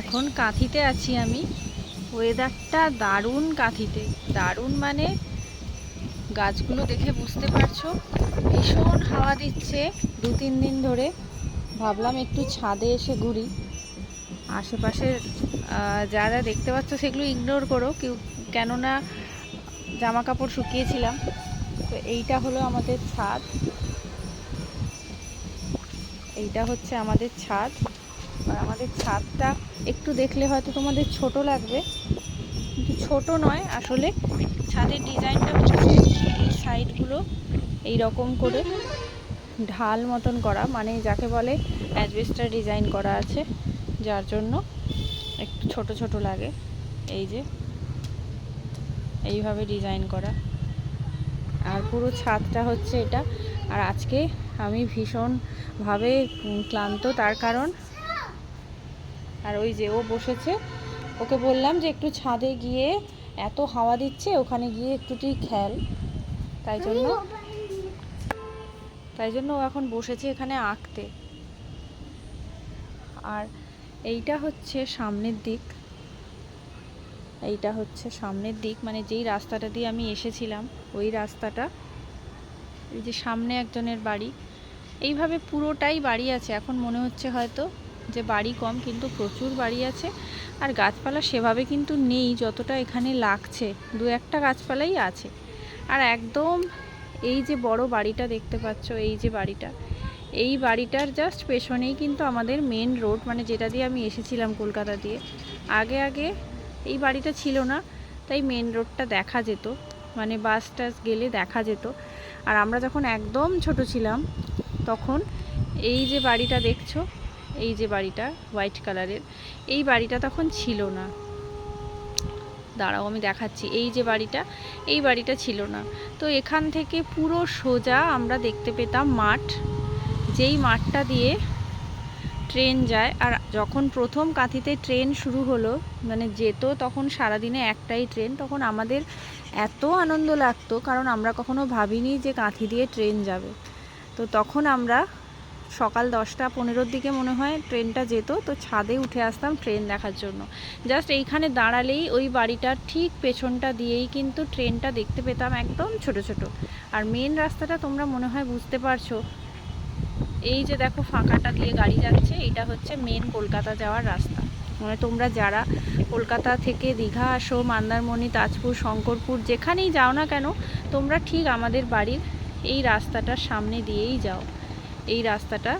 এখন কাঁথিতে আছি আমি। ওয়েদারটা দারুণ কাঁথিতে। দারুণ মানে গাছগুলো দেখে বুঝতে পারছ। ভীষণ হাওয়া দিচ্ছে দু তিন দিন ধরে। ভাবলাম একটু ছাদে এসে ঘুরি। আশেপাশের যা যা দেখতে পাচ্ছ সেগুলো ইগনোর করো। কেউ, কেননা জামা কাপড় শুকিয়েছিলাম। তো এইটা হলো আমাদের ছাদ। এইটা হচ্ছে আমাদের ছাদ। আর আমাদের ছাদটা একটু দেখলে হয়তো তোমাদের ছোট লাগবে। কিন্তু ছোট নয়, আসলে ছাদের ডিজাইনটা হচ্ছে এই সাইডগুলো এই রকম করে ঢাল মতন করা মানে যাকে বলে অ্যাজবেস্টার ডিজাইন করা আছে, যার জন্য একটু ছোট ছোট লাগে। এই যে এইভাবে ডিজাইন করা। আর পুরো ছাদটা হচ্ছে এটা। আর আজকে আমি ভীষণভাবে ক্লান্ত, তার কারণ আর ওই যে ও বসেছে, ওকে বললাম যে একটু ছাদে গিয়ে এত হাওয়া দিচ্ছে, ওখানে গিয়ে একটু তুই খেল। তাই জন্য তাই জন্য ও এখন বসেছে এখানে আঁকতে। আর এইটা হচ্ছে সামনের দিক। এইটা হচ্ছে সামনের দিক মানে যেই রাস্তাটা দিয়ে আমি এসেছিলাম, ওই রাস্তাটা। এই যে সামনে একজনের বাড়ি। এইভাবে পুরোটাই বাড়ি আছে, এখন মনে হচ্ছে হয়তো যে বাড়ি কম কিন্তু প্রচুর বাড়ি আছে। আর গাছপালা সেভাবে কিন্তু নেই যতটা এখানে লাগছে। দু একটা গাছপালাই আছে। আর একদম এই যে বড় বাড়িটা দেখতে পাচ্ছ, এই যে বাড়িটা, এই বাড়িটার জাস্ট পেছনেই কিন্তু আমাদের মেন রোড মানে যেটা দিয়ে আমি এসেছিলাম কলকাতা দিয়ে। আগে আগে এই বাড়িটা ছিল না, তাই মেন রোডটা দেখা যেত। মানে বাস টাস গেলে দেখা যেত। আর আমরা যখন একদম ছোট ছিলাম, তখন এই যে বাড়িটা দেখছ এই যে বাড়িটা হোয়াইট কালারের এই বাড়িটা তখন ছিল না। দাঁড়াও, আমি দেখাচ্ছি। এই যে বাড়িটা, এই বাড়িটা ছিল না। তো এখান থেকে পুরো সোজা আমরা দেখতে পেতাম মাঠ। যেই মাঠটা দিয়ে ট্রেন যায়, আর যখন প্রথম কাঁথিতে ট্রেন শুরু হলো মানে যেত তখন সারাদিনে একটাই ট্রেন, তখন আমাদের এত আনন্দ লাগতো, কারণ আমরা কখনো ভাবিনি যে কাঁথি দিয়ে ট্রেন যাবে। তো তখন আমরা সকাল দশটা পনেরোর দিকে মনে হয় ট্রেনটা যেত, তো ছাদে উঠে আসতাম ট্রেন দেখার জন্য। জাস্ট এইখানে দাঁড়ালেই ওই বাড়িটার ঠিক পেছনটা দিয়েই কিন্তু ট্রেনটা দেখতে পেতাম একদম ছোট ছোট। আর মেন রাস্তাটা তোমরা মনে হয় বুঝতে পারছ, এই যে দেখো ফাঁকাটা দিয়ে গাড়ি যাচ্ছে এটা হচ্ছে মেন কলকাতা যাওয়ার রাস্তা। মানে তোমরা যারা কলকাতা থেকে দীঘা আসো, মন্দারমণি, তাজপুর, শঙ্করপুর, যেখানেই যাও না কেন, তোমরা ঠিক আমাদের বাড়ির এই রাস্তাটার সামনে দিয়েই যাও। এই রাস্তাটা,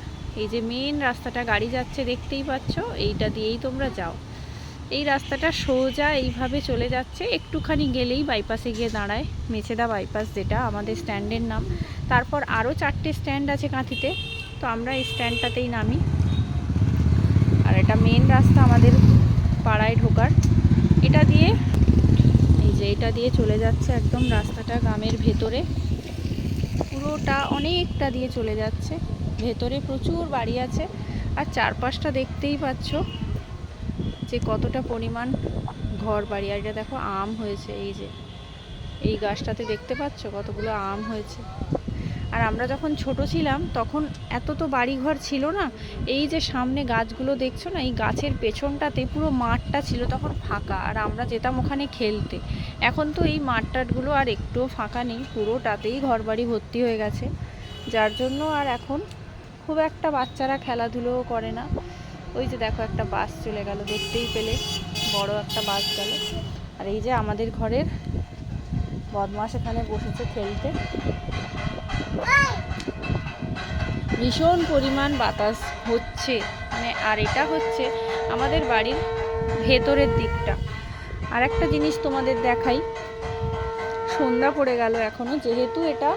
এই যে মেন রাস্তাটা গাড়ি যাচ্ছে দেখতেই পাচ্ছ, এইটা দিয়েই তোমরা যাও। এই রাস্তাটা সোজা এইভাবে চলে যাচ্ছে, একটুখানি গেলেই বাইপাসে গিয়ে দাঁড়ায়, মেছেদা বাইপাস যেটা, আমাদের স্ট্যান্ডের নাম। তারপর আরও চারটে স্ট্যান্ড আছে কাঁথিতে, তো আমরা এই স্ট্যান্ডটাতেই নামি। আর এটা মেন রাস্তা আমাদের পাড়ায় ঢোকার। এটা দিয়ে, এই যে এটা দিয়ে চলে যাচ্ছে একদম রাস্তাটা গ্রামের ভেতরে। পুরোটা অনেকটা দিয়ে চলে যাচ্ছে। ভেতরে প্রচুর বাড়ি আছে আর চারপাশটা দেখতেই পাচ্ছ যে কতটা পরিমাণ ঘর বাড়ি। আর এটা দেখো, আম হয়েছে, এই যে, এই গাছটাতে দেখতে পাচ্ছ কতগুলো আম হয়েছে। আর আমরা যখন ছোট ছিলাম, তখন এত তো বাড়িঘর ছিল না, এই যে সামনে গাছগুলো দেখছ না, এই গাছের পেছনটাতে পুরো মাঠটা ছিল তখন ফাঁকা, আর আমরা যেতাম ওখানে খেলতে। এখন তো এই মাঠ টাটগুলো আর একটুও ফাঁকা নেই, পুরোটাতেই ঘর বাড়ি ভর্তি হয়ে গেছে। যার জন্য আর এখন খুব একটা বাচ্চারা খেলাধুলোও করে না। ওই যে দেখো একটা বাস চলে গেল, দেখতেই পেলে। বড় একটা বাস গেল। আর এই যে আমাদের ঘরের বদমাস এখানে বসেছে খেলতে। ভীষণ পরিমাণ বাতাস হচ্ছে। মানে আর এটা হচ্ছে আমাদের বাড়ির ভেতরের দিকটা। আর একটা জিনিস তোমাদের দেখাই। সন্ধ্যা পড়ে গেল এখনও, যেহেতু এটা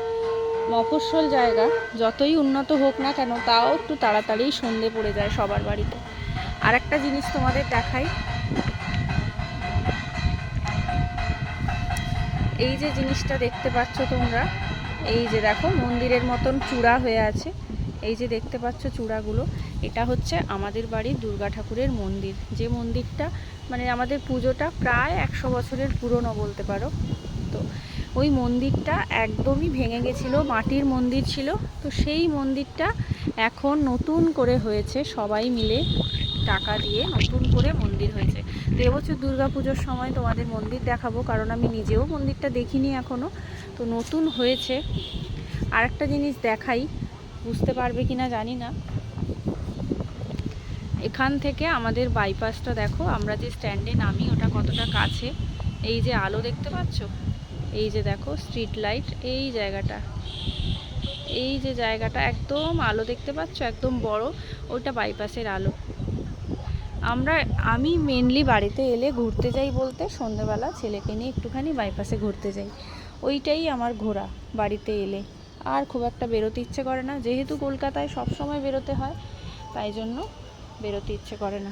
মফস্বল জায়গা, যতই উন্নত হোক না কেন, তাও একটু তাড়াতাড়ি সন্ধে পড়ে যায় সবার বাড়িতে। আর একটা জিনিস তোমাদের দেখাই। এই যে জিনিসটা দেখতে পাচ্ছ তোমরা, এই যে দেখো, মন্দিরের মতন চূড়া হয়ে আছে। এই যে দেখতে পাচ্ছ চূড়াগুলো, এটা হচ্ছে আমাদের বাড়ির দুর্গা ঠাকুরের মন্দির। যে মন্দিরটা মানে আমাদের পুজোটা প্রায় একশো বছরের পুরনো বলতে পারো। ওই মন্দিরটা একদমই ভেঙে গেছিল, মাটির মন্দির ছিল। তো সেই মন্দিরটা এখন নতুন করে হয়েছে, সবাই মিলে টাকা দিয়ে নতুন করে মন্দির হয়েছে। তো এবছর পুজোর সময় তোমাদের মন্দির দেখাবো, কারণ আমি নিজেও মন্দিরটা দেখিনি এখনও তো নতুন হয়েছে। আর একটা জিনিস দেখাই, বুঝতে পারবে কি না জানি না। এখান থেকে আমাদের বাইপাসটা দেখো, আমরা যে স্ট্যান্ডে নামি ওটা কতটা কাছে। এই যে আলো দেখতে পাচ্ছ? এই যে দেখো স্ট্রিট লাইট এই জায়গাটা। এই যে জায়গাটা একদম আলো দেখতে পাচ্ছ? একদম বড়। ওইটা বাইপাসের আলো। আমরা, আমি মেনলি বাড়িতে এলে ঘুরতে যাই বলতে সন্ধ্যেবেলা ছেলেকে নিয়ে একটুখানি বাইপাসে ঘুরতে যাই। ওইটাই আমার ঘোরা বাড়িতে এলে। আর খুব একটা বেরোতে ইচ্ছে করে না। যেহেতু কলকাতায় সব সময় বেরোতে হয়, তাই জন্য বেরোতে ইচ্ছে করে না।